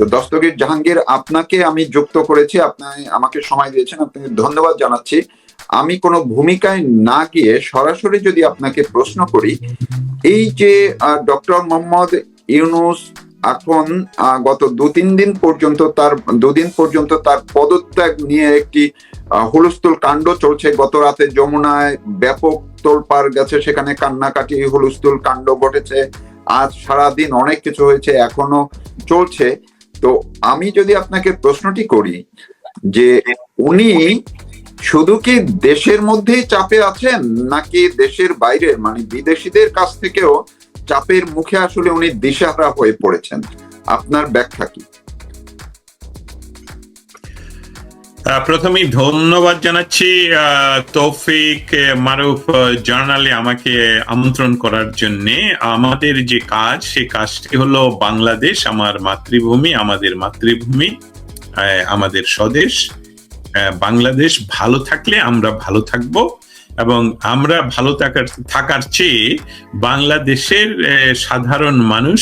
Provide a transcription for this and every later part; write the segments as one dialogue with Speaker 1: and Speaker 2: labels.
Speaker 1: তো দস্তগীর জাহাঙ্গীর, আপনাকে আমি যুক্ত করেছি, আপনি আমাকে সময় দিয়েছেন, আপনাকে ধন্যবাদ জানাচ্ছি। আমি কোনো ভূমিকায় না গিয়ে সরাসরি যদি আপনাকে প্রশ্ন করি, এই যে ডক্টর মোহাম্মদ ইউনুস এখন গত দু তিন দিন পর্যন্ত তার, দুদিন পর্যন্ত তার পদত্যাগ নিয়ে একটি হুলস্থুল কাণ্ড চলছে। গত রাতে যমুনায় ব্যাপক তোলপাড় গেছে, সেখানে কান্নাকাটি, হুলস্থুল কাণ্ড ঘটেছে। আজ সারাদিন অনেক কিছু হয়েছে, এখনও চলছে। তো আমি যদি আপনাকে প্রশ্নটি করি যে উনি শুধু কি দেশের মধ্যেই চাপে আছেন নাকি দেশের বাইরে মানে বিদেশিদের কাছ থেকেও চাপের মুখে আসলে উনি দিশাহারা হয়ে পড়েছেন? আপনার ব্যাখ্যা কি?
Speaker 2: প্রথমেই ধন্যবাদ জানাচ্ছি তৌফিক মারুফ জার্নালে আমাকে আমন্ত্রণ করার জন্য। আমাদের যে কাজ সে কাজটি হলো বাংলাদেশ, আমার মাতৃভূমি, আমাদের মাতৃভূমি আমাদের স্বদেশ। বাংলাদেশ ভালো থাকলে আমরা ভালো থাকব এবং আমরা ভালো থাকার থাকার চেয়ে বাংলাদেশের সাধারণ মানুষ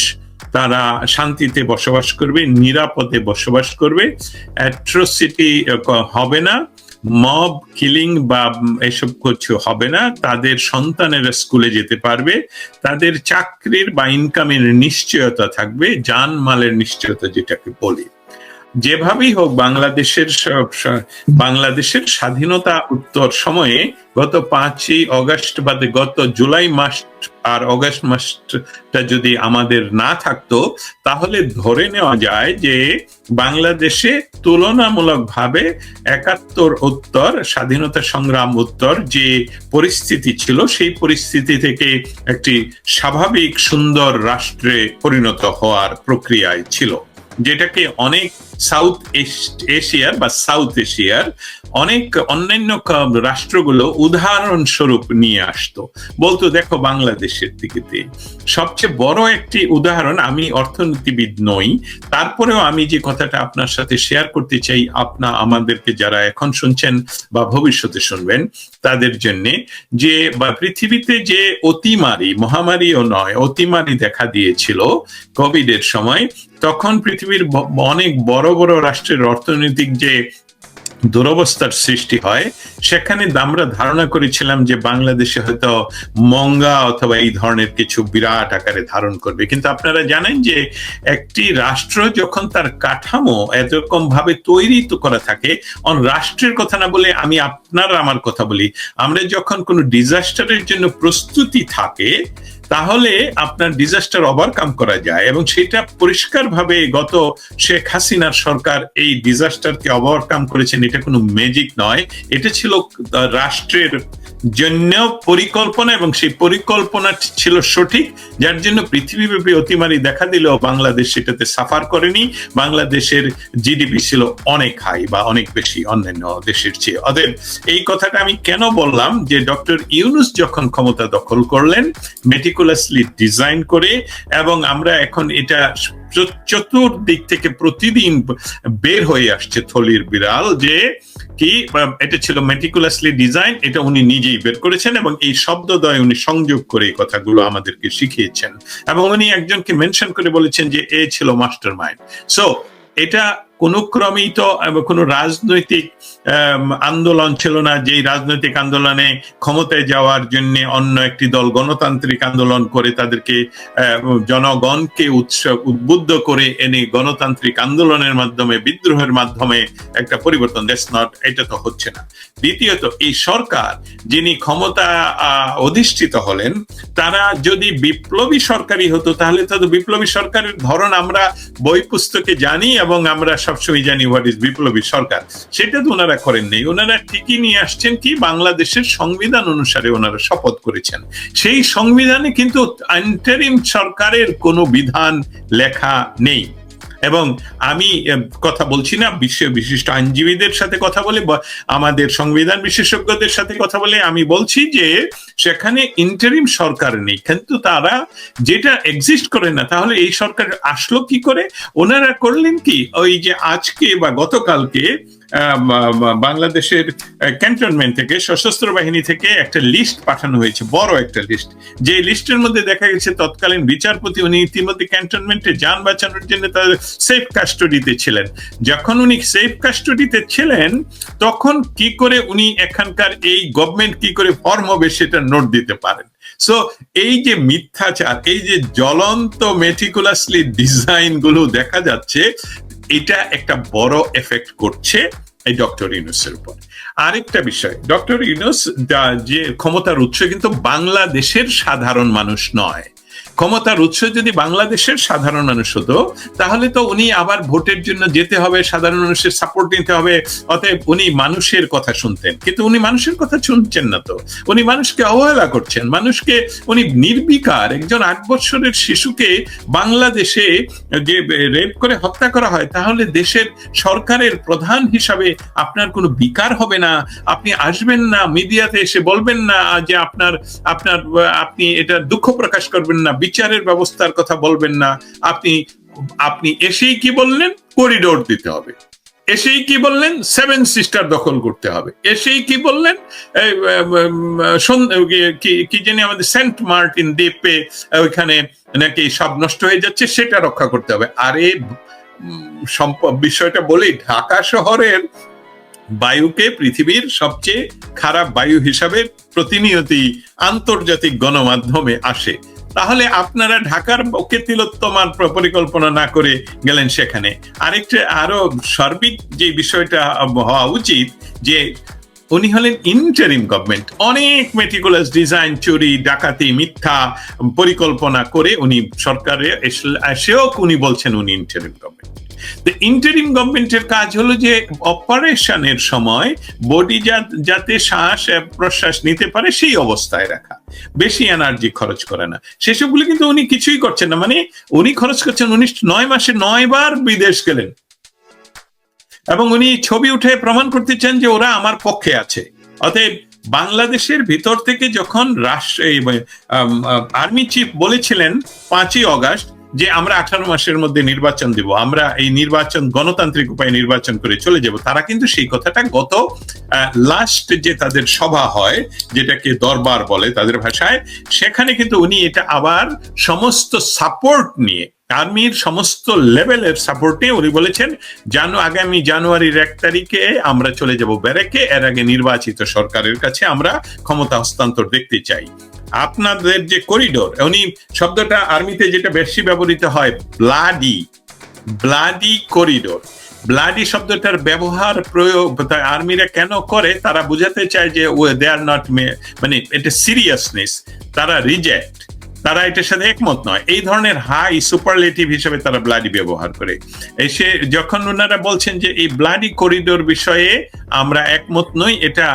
Speaker 2: তারা শান্তিতে বসবাস করবে, নিরাপদে বসবাস করবে। অ্যাট্রোসিটি হবে না। মব, কিলিং বা এসব কিছু হবে না। তাদের সন্তানেরা স্কুলে যেতে পারবে। তাদের চাকরির বা ইনকামের নিশ্চয়তা থাকবে। যানমালের নিশ্চয়তা যেটাকে বলি। যেভাবেই হোক বাংলাদেশের বাংলাদেশের স্বাধীনতা উত্তর সময়ে গত পাঁচই অগস্ট বাদে গত জুলাই মাস আর অগস্ট মাসটা যদি আমাদের না থাকতো, তাহলে ধরে নেওয়া যায় যে বাংলাদেশে তুলনামূলকভাবে একাত্তর উত্তর, স্বাধীনতা সংগ্রাম উত্তর যে পরিস্থিতি ছিল, সেই পরিস্থিতি থেকে একটি স্বাভাবিক সুন্দর রাষ্ট্রে পরিণত হওয়ার প্রক্রিয়ায় ছিল। যেটাকে অনেক সাউথ এশিয়ার বা সাউথ এশিয়ার অনেক অন্যান্য রাষ্ট্রগুলো উদাহরণস্বরূপ নিয়ে আসতো। বলতো, দেখো, বাংলাদেশের দিকেতে সবচেয়ে বড় একটি উদাহরণ আমি অর্থনীতিবিদ নই। তারপরেও আমি যে কথাটা আপনার সাথে শেয়ার করতে চাই, আপনা আমাদেরকে যারা এখন শুনছেন বা ভবিষ্যতে শুনবেন, তাদের জন্য যে, বা পৃথিবীতে যে অতিমারি, মহামারীও নয়, অতিমারি দেখা দিয়েছিল কোভিড এর সময়, তখন পৃথিবীর অনেক বড় বড় বড় রাষ্ট্রের অর্থনৈতিক যে দুরবস্থার সৃষ্টি হয়, সেখানে আমরা ধারণা করেছিলাম যে বাংলাদেশে হয়তো মঙ্গা অথবা এই ধরনের কিছু বিরাট আকারে ধারণ করবে। কিন্তু আপনারা জানেন যে একটি রাষ্ট্র যখন তার কাঠামো এরকম ভাবে তৈরি তো করা থাকে, অন রাষ্ট্রের কথা না বলে আমি আপনার আমার কথা বলি, আমরা যখন কোনো ডিজাস্টারের জন্য প্রস্তুতি থাকে তাহলে আপনার ডিজাস্টার ওভারকাম করা যায় এবং সেটা পরিষ্কারভাবে গত শেখ হাসিনার সরকার এই ডিজাস্টারকে ওভারকাম করেছেন, এটা কোনো ম্যাজিক নয়। এটা ছিল রাষ্ট্রের জন্য পরিকল্পনা এবং সেই পরিকল্পনা ছিল সঠিক, যার জন্য পৃথিবীব্যাপী অতিমারি দেখা দিলেও বাংলাদেশ সেটাতে সাফার করেনি। বাংলাদেশের জিডিপি ছিল অনেক হাই বা অনেক বেশি অন্যান্য দেশের চেয়ে। অতএব এই কথাটা আমি কেন বললাম যে ডক্টর ইউনুস যখন ক্ষমতা দখল করলেন মেটিকুলাসলি ডিজাইন করে এবং আমরা এখন এটা চতুর্দিক থেকে প্রতিদিন বের হয়ে আসছে থলির বিড়াল যে কি এটা ছিল মেটিকুলাসলি ডিজাইন এটা উনি নিজেই বের করেছেন এবং এই শব্দদ্বয় উনি সংযোগ করে এই কথাগুলো আমাদেরকে শিখিয়েছেন। এবং উনি একজনকে মেনশন করে বলেছেন যে এ ছিল মাস্টার মাইন্ড সো এটা কোনো ক্রমেই তো কোনো রাজনৈতিক আন্দোলন ছিল না, যেই রাজনৈতিক আন্দোলনে ক্ষমতায় যাওয়ার জন্য অন্য একটি দল গণতান্ত্রিক আন্দোলন করে তাদেরকে জনগণকে উৎস, উদ্বুদ্ধ করে এনে গণতান্ত্রিক আন্দোলনের মাধ্যমে, বিদ্রোহের মাধ্যমে একটা পরিবর্তন নট, এটা তো হচ্ছে না। দ্বিতীয়ত, এই সরকার যিনি ক্ষমতা অধিষ্ঠিত হলেন, তারা যদি বিপ্লবী সরকারই হতো, তাহলে তো বিপ্লবী সরকারের ধরন আমরা বই পুস্তকে জানি এবং আমরা সবসময় জানি হোয়াট ইজ বিপ্লবী সরকার। সেটা তো ওনারা করেন নেই। ওনারা ঠিকই নিয়ে আসছেন কি, বাংলাদেশের সংবিধান অনুসারে ওনারা শপথ করেছেন। সেই সংবিধানে কিন্তু আন্তরিম সরকারের কোনো বিধান লেখা নেই। এবং আমি কথা বলছি না, বিশ্ব বিশিষ্ট আইনজীবীদের সাথে কথা বলে আমাদের সংবিধান বিশেষজ্ঞদের সাথে কথা বলে আমি বলছি যে, সেখানে ইন্টারিম সরকার নেই। কিন্তু তারা যেটা এক্সিস্ট করে না, তাহলে এই সরকার আসলো কি করে? ওনারা করলেন কি, ওই যে আজকে বা গতকালকে বাংলাদেশের ক্যান্টনমেন্ট থেকে, সশস্ত্র বাহিনী থেকে একটা লিস্ট পাঠানো হয়েছে, বড় একটা লিস্ট যে লিস্টের মধ্যে দেখা গেছে, তৎকালীন বিচারপতি উনি ইতিমধ্যে ক্যান্টনমেন্টে যান বাঁচানোর জন্য তাদের সেফ কাস্টডিতে ছিলেন। যখন উনি সেফ কাস্টডিতে ছিলেন, তখন কি করে উনি এখানকার এই গভর্নমেন্ট কি করে ফর্ম হবে সেটা নোট দিতে পারেন? সো এই যে মিথ্যাচার এই যে জ্বলন্ত মেটিকুলাসলি ডিজাইনগুলো দেখা যাচ্ছে, এটা একটা বড় এফেক্ট করছে এই ডক্টর ইউনুসের উপর। আরেকটা বিষয় ডক্টর ইউনুস যে ক্ষমতার উৎস কিন্তু বাংলাদেশের সাধারণ মানুষ নয়। ক্ষমতার উৎস যদি বাংলাদেশের সাধারণ মানুষ হতো, তাহলে তো উনি আবার ভোটের জন্য যেতে হবে, সাধারণ মানুষের সাপোর্ট নিতে হবে, অতএব উনি মানুষের কথা শুনতেন। কিন্তু উনি মানুষের কথা শুনছেন না তো। উনি মানুষকে অবহেলা করছেন। মানুষকে, উনি নির্বিকার একজন আট বছরের শিশুকে বাংলাদেশে যে রেপ করে হত্যা করা হয়, তাহলে দেশের সরকারের প্রধান হিসাবে আপনার কোনো বিকার হবে না। আপনি আসবেন না, মিডিয়াতে এসে বলবেন না যে আপনার আপনার, আপনি এটা দুঃখ প্রকাশ করবেন না বিচারের ব্যবস্থার কথা বলবেন না। আপনি আপনি এসেই কি বললেন? করিডোর দিতে হবে। এসেই কি বললেন? সেভেন সিস্টার দখল করতে হবে। এসেই কি বললেন? কি- জানি আমাদের সেন্ট মার্টিন দ্বীপে ওইখানে নাকি সব নষ্ট হয়ে যাচ্ছে সেটা রক্ষা করতে হবে। আরে উম, বিষয়টা বলি ঢাকা শহরের বায়ুকে পৃথিবীর সবচেয়ে খারাপ বায়ু হিসাবে প্রতিনিয়তি আন্তর্জাতিক গণমাধ্যমে আসে। তাহলে আপনারা ঢাকার পক্ষে তিলোত্তমার পরিকল্পনা না করে গেলেন সেখানে। আরেকটা আরও সার্বিক যে বিষয়টা হওয়া উচিত যে উনি হলেন ইন্টারিম গভর্নমেন্ট অনেক মেটিকুলাস ডিজাইন চুরি, ডাকাতি, মিথ্যা পরিকল্পনা করে উনি সরকারে এসেও উনি বলছেন উনি ইন্টারিম গভর্নমেন্ট ইন্টারিম গভর্নমেন্টের কাজ হলো যে অপারেশনের সময় বডি যাতে শ্বাস প্রশ্বাস নিতে পারে সেই অবস্থায় রাখা। বেশি এনার্জি খরচ করে না। সেসবগুলো কিন্তু উনি কিছুই করছেন না। মানে উনি খরচ করছেন উনি নয় মাসে নয় বার বিদেশ গেলেন। এবং উনি ছবি উঠে প্রমাণ করতে চান যে ওরা আমার পক্ষে আছে। অতএব বাংলাদেশের ভিতর থেকে যখন রাষ্ট্র আর্মি চিফ বলেছিলেন পাঁচই অগাস্ট যে আমরা আঠারো মাসের মধ্যে নির্বাচন দিব, আমরা এই নির্বাচন, গণতান্ত্রিক উপায়ে নির্বাচন করে চলে যাব, তারা কিন্তু সেই কথাটা গত লাস্ট যে তাদের সভা হয়, যেটাকে দরবার বলে তাদের ভাষায়, সেখানে কিন্তু উনি এটা আবার সমস্ত সাপোর্ট নিয়ে, আর্মির সমস্ত লেভেলের সাপোর্ট উনি বলেছেন, জানু, আগামী জানুয়ারির এক তারিখে আমরা চলে যাব ব্যারেকে, এর আগে নির্বাচিত সরকারের কাছে আমরা ক্ষমতা হস্তান্তর দেখতে চাই। আপনাদের যে করিডোর, উনি শব্দটা আর্মিতে যেটা বেশি ব্যবহৃত হয়, ব্লাডি ব্লাডি করিডোর। ব্লাডি শব্দটার ব্যবহার প্রয়োগ আর্মিরা কেন করে, তারা বুঝাতে চায় যে দে আর নট মে মানে এটা সিরিয়াসনেস তারা রিজেক্ট তারা এটার সাথে একমত নয়। এই ধরনের হাই সুপারলেটিভ হিসেবে তারা ব্লাডি ব্যবহার করে। এসে যখন ওনারা বলছেন যে এই ব্লাডি করিডোর বিষয়ে আমরা একমত নই, এটা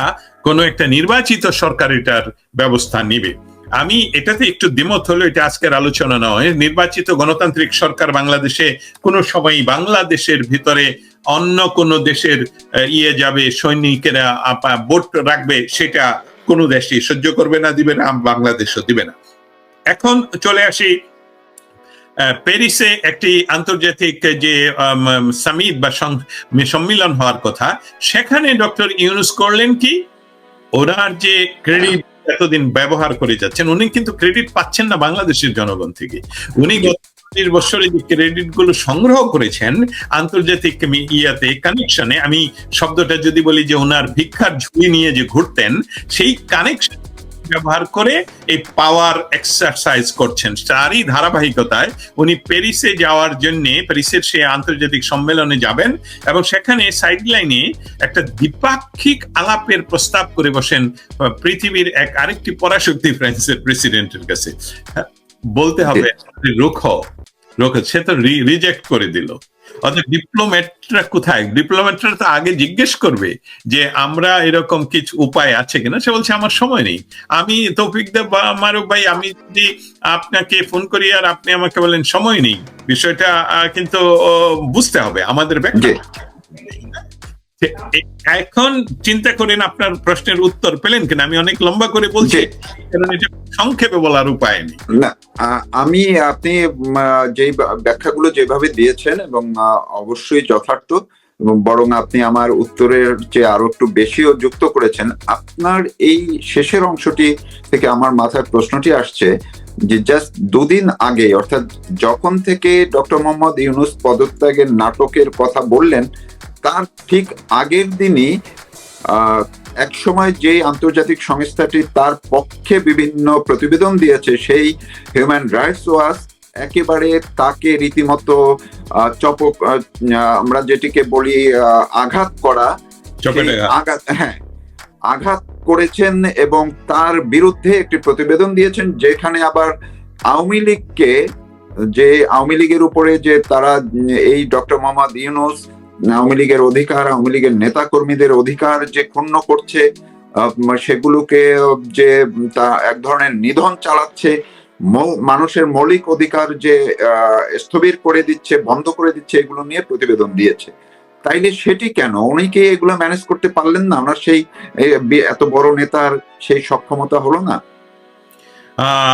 Speaker 2: কোনো একটা নির্বাচিত সরকার এটার ব্যবস্থা নিবে। আমি এটাতে একটু দ্বিমত হলো, এটা আজকের আলোচনা নয়। নির্বাচিত গণতান্ত্রিক সরকার বাংলাদেশে কোনো সময় বাংলাদেশের ভিতরে অন্য কোন দেশের ইয়ে যাবে, সৈনিকেরা ভোট রাখবে, সেটা কোনো দেশই সহ্য করবে না, দিবে না, বাংলাদেশও দিবে না। এখন চলে আসি প্যারিসে একটি আন্তর্জাতিক যে সামিট বা সম্মিলন হওয়ার কথা, সেখানে ডক্টর ইউনুস করলেন কি? ওনার যে ক্রেডিট এতদিন ব্যবহার করে যাচ্ছেন, উনি কিন্তু ক্রেডিট পাচ্ছেন না বাংলাদেশের জনগণ থেকে। উনি গত পঁচিশ বছরে যে ক্রেডিটগুলো সংগ্রহ করেছেন, আন্তর্জাতিক ইয়াতে কানেকশনে আমি শব্দটা যদি বলি যে, ওনার ভিক্ষার ঝুলি নিয়ে যে ঘুরতেন, সেই কানেকশন ব্যবহার করে এই পাওয়ার এক্সারসাইজ করছেন। তারই ধারাবাহিকতায় উনি প্যারিসে যাওয়ার জন্য প্যারিসের সেই আন্তর্জাতিক সম্মেলনে যাবেন এবং সেখানে সাইডলাইনে একটা দ্বিপাক্ষিক আলাপের প্রস্তাব করে বসেন পৃথিবীর এক আরেকটি পরাশক্তি ফ্রান্সের প্রেসিডেন্টের কাছে। বলতে হবে রুখ রুখ সে তো রিজেক্ট করে দিল। অর্থাৎ ডিপ্লোম্যাটরা কোথায়? ডিপ্লোম্যাটরা তো আগে জিজ্ঞেস করবে যে আমরা এরকম কিছু উপায় আছে কিনা। সে বলছে আমার সময় নেই। আমি তৌফিক দেব বা ভাই আমি যদি আপনাকে ফোন করি আর আপনি আমাকে বলেন সময় নেই। বিষয়টা কিন্তু বুঝতে হবে। আমাদের এখন চিন্তা করেন আপনার প্রশ্নের উত্তর পেলেন কিনা? আমি অনেক লম্বা করে বলছি। কারণ এটা সংক্ষেপে বলার উপায় নেই।
Speaker 1: না আমি, আপনি বা- ব্যাখ্যাগুলো যেভাবে দিয়েছেন এবং অবশ্যই যথার্থ এবং বরং আপনি আমার উত্তরের যে আরও একটু বেশিও যুক্ত করেছেন, আপনার এই শেষের অংশটি থেকে আমার মাথায় প্রশ্নটি আসছে যে জাস্ট দুদিন আগে, অর্থাৎ যখন থেকে ডক্টর মোহাম্মদ ইউনুস পদত্যাগের নাটকের কথা বললেন, তার ঠিক আগের দিনই আহ, এক সময় যে আন্তর্জাতিক সংস্থাটি তার পক্ষে বিভিন্ন প্রতিবেদন দিয়েছে সেই হিউম্যান রাইটস ওয়াচ একেবারে তাকে রীতিমতো চপক আমরা যেটিকে বলি আঘাত করা আঘাত হ্যাঁ আঘাত করেছেন এবং তার বিরুদ্ধে একটি প্রতিবেদন দিয়েছেন যেখানে আবার আওয়ামী লীগকে যে আওয়ামী লীগের উপরে যে তারা এই ডক্টর মোহাম্মদ ইউনুস আওয়ামী লীগের অধিকার, আওয়ামী লীগের নেতা কর্মীদের অধিকার যে ক্ষুণ্ণ করছে সেগুলোকে যে তা এক ধরনের নিধন চালাচ্ছে মানুষের মৌলিক অধিকার যে স্থবির করে দিচ্ছে, বন্ধ করে দিচ্ছে, এগুলো নিয়ে প্রতিবেদন দিয়েছে। তাইলে সেটি কেন? উনি কি এগুলো ম্যানেজ করতে পারলেন না? ওনার সেই এত বড় নেতার সেই সক্ষমতা হলো না?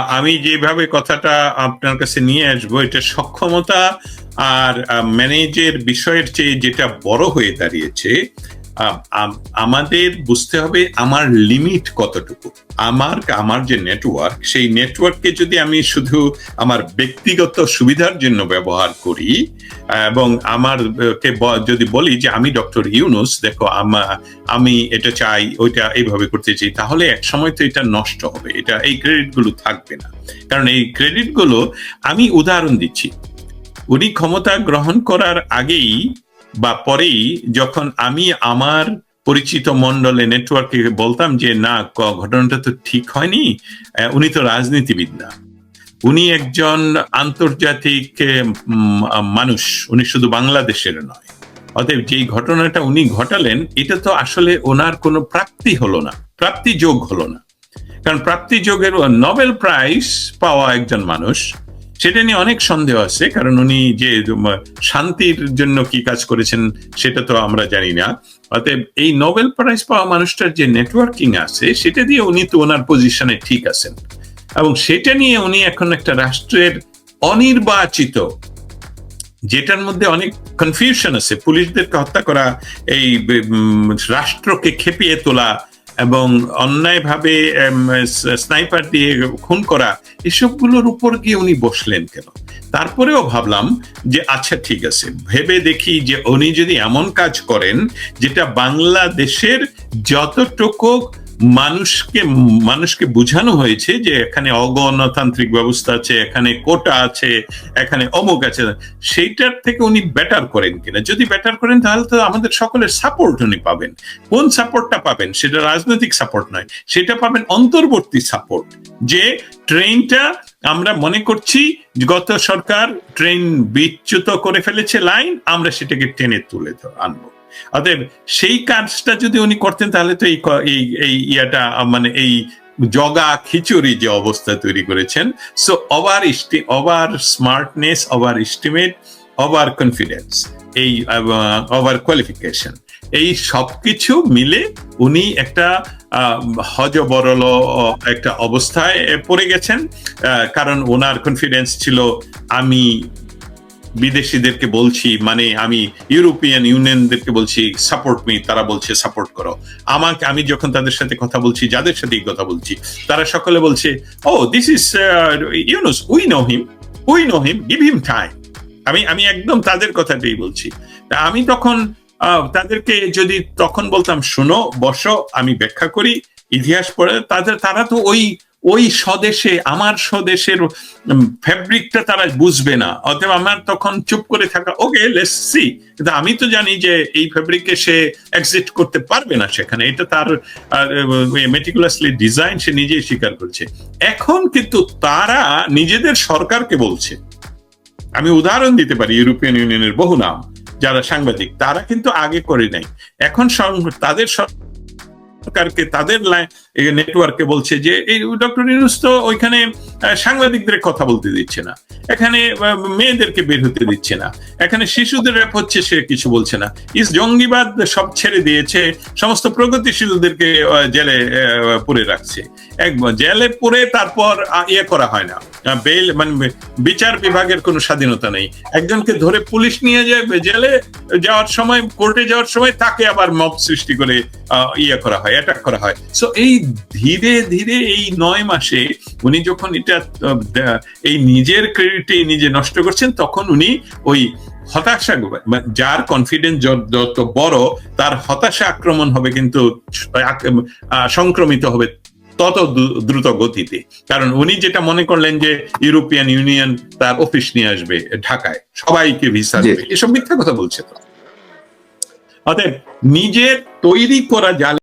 Speaker 2: আমি যেভাবে কথাটা আপনার কাছে নিয়ে আসব, এটা সক্ষমতা আর ম্যানেজের বিষয়ের চেয়ে যেটা বড় হয়ে দাঁড়িয়েছে আমাদের বুঝতে হবে আমার লিমিট কতটুকু। আমার আমার যে নেটওয়ার্ক সেই নেটওয়ার্ককে যদি আমি শুধু আমার ব্যক্তিগত সুবিধার জন্য ব্যবহার করি, এবং আমার, কে যদি বলি যে আমি ডক্টর ইউনুস, দেখো আমা- এটা চাই, ওইটা এইভাবে করতে চাই, তাহলে এক সময় তো এটা নষ্ট হবে, এটা এই ক্রেডিটগুলো থাকবে না। কারণ এই ক্রেডিটগুলো আমি উদাহরণ দিচ্ছি। উনি ক্ষমতা গ্রহণ করার আগেই বা পরেই যখন আমি আমার পরিচিত মন্ডলে নেটওয়ার্কে বলতাম যে, না ঘটনাটা তো ঠিক হয়নি। উনি তো রাজনীতিবিদ না। উনি একজন আন্তর্জাতিক মানুষ। উনি শুধু বাংলাদেশের নয়। অতএব যেই ঘটনাটা উনি ঘটালেন, এটা তো আসলে ওনার কোনো প্রাপ্তি হলো না। প্রাপ্তি যোগ হলো না। কারণ প্রাপ্তি যোগের নোবেল প্রাইজ পাওয়া একজন মানুষ সেটা নিয়ে অনেক সন্দেহ আছে, কারণ উনি যে শান্তির জন্য কি কাজ করেছেন সেটা তো আমরা জানি না। অতএব এই নোবেল প্রাইজ পাওয়া মানুষটার যে নেটওয়ার্কিং আছে, সেটা দিয়ে উনি তো ওনার পজিশনে ঠিক আছেন। এবং সেটা নিয়ে উনি এখন একটা রাষ্ট্রের অনির্বাচিত, যেটার মধ্যে অনেক কনফিউশন আছে, পুলিশদেরকে হত্যা করা, এই রাষ্ট্রকে খেপিয়ে তোলা এবং অন্যায়ভাবে স্নাইপার দিয়ে খুন করা, এসবগুলোর উপর গিয়ে উনি বসলেন কেন? তারপরেও ভাবলাম যে আচ্ছা ঠিক আছে, ভেবে দেখি যে, উনি যদি এমন কাজ করেন, যেটা বাংলাদেশের যতটুকু মানুষকে মানুষকে বোঝানো হয়েছে যে এখানে অগণতান্ত্রিক ব্যবস্থা আছে, এখানে কোটা আছে, এখানে অমুক আছে। সেইটার থেকে উনি বেটার করেন কিনা। যদি বেটার করেন, তাহলে তো আমাদের সকলের সাপোর্ট উনি পাবেন। কোন সাপোর্টটা পাবেন? সেটা রাজনৈতিক সাপোর্ট নয়। সেটা পাবেন অন্তর্বর্তী সাপোর্ট যে ট্রেনটা আমরা মনে করছি, গত সরকার ট্রেন বিচ্যুত করে ফেলেছে লাইন আমরা সেটাকে টেনে তুলে আনব। অতএব সেই কাজটা যদি উনি করতেন, তাহলে তো এই এই ইয়াটা মানে এই জগা খিচুড়ি যে অবস্থা তৈরি করেছেন so over over smartness over estimate over confidence এই ওভার কোয়ালিফিকেশন এই সবকিছু মিলে উনি একটা হজবরল একটা অবস্থায় পড়ে গেছেন কারণ ওনার কনফিডেন্স ছিল, আমি বিদেশিদেরকে বলছি মানে আমি ইউরোপিয়ান ইউনিয়নদেরকে বলছি সাপোর্ট মি তারা বলছে সাপোর্ট করো। আমাকে, আমি যখন তাদের সাথে কথা বলছি, যাদের সাথে কথা বলছি, তারা সকলে বলছে ও this is Yunus we know him we know him give him time আমি আমি একদম তাদের কথাটাই বলছি। আমি তখন তাদেরকে যদি তখন বলতাম, শোনো, বসো, আমি ব্যাখ্যা করি, ইতিহাস পড়ে, তাদের, তারা তো ওই ওই স্বদেশে, আমার স্বদেশের ফ্যাব্রিকটা তারা বুঝবে না। অতএব আমার তখন চুপ করে থাকা ওকে লেটস সি কিন্তু আমি তো জানি যে এই ফ্যাব্রিকে সে এক্সিট করতে পারবে না সেখানে। এটা তার মেটিকুলাসলি ডিজাইন সে নিজেই স্বীকার করছে। এখন কিন্তু তারা নিজেদের সরকারকে বলছে। আমি উদাহরণ দিতে পারি ইউরোপিয়ান ইউনিয়নের বহু নাম, যারা সাংবাদিক, তারা কিন্তু আগে করে নাই। এখন তাদের সরকারকে তাদের নেটওয়ার্কে বলছে যে, এই ডক্টর ইউনুস তো ওইখানে সাংবাদিকদের কথা বলতে দিচ্ছে না। এখানে মেয়েদেরকে বের হতে দিচ্ছে না। এখানে শিশুদের র্যাপ হচ্ছে, সে কিছু বলছে না। ইস জঙ্গিবাদ সব ছেড়ে দিয়েছে, সমস্ত প্রগতিশীলদেরকে জেলে পুরে রাখছে। এক জেলে পুরে তারপর ইয়ে করা হয় না। বেল মানে বিচার বিভাগের কোনো স্বাধীনতা নেই। একজনকে ধরে পুলিশ নিয়ে যায়, জেলে যাওয়ার সময়, কোর্টে যাওয়ার সময় তাকে আবার মব সৃষ্টি করে ইয়ে করা হয়। অ্যাটাক করা হয়। সো এই ধীরে ধীরে এই নয় মাসে উনি যখন এটা এই নিজের ক্রেডিটে নিজে নষ্ট করছেন তখন উনি ওই হতাশা যার কনফিডেন্স যত বড় তার হতাশা আক্রমণ হবে কিন্তু সংক্রমিত হবে তত দ্রুত গতিতে। কারণ উনি যেটা মনে করলেন যে ইউরোপিয়ান ইউনিয়ন তার অফিস নিয়ে আসবে ঢাকায় সবাইকে ভিসা দেবে। এসব মিথ্যা কথা বলছে তো। অতএব নিজের তৈরি করা জাল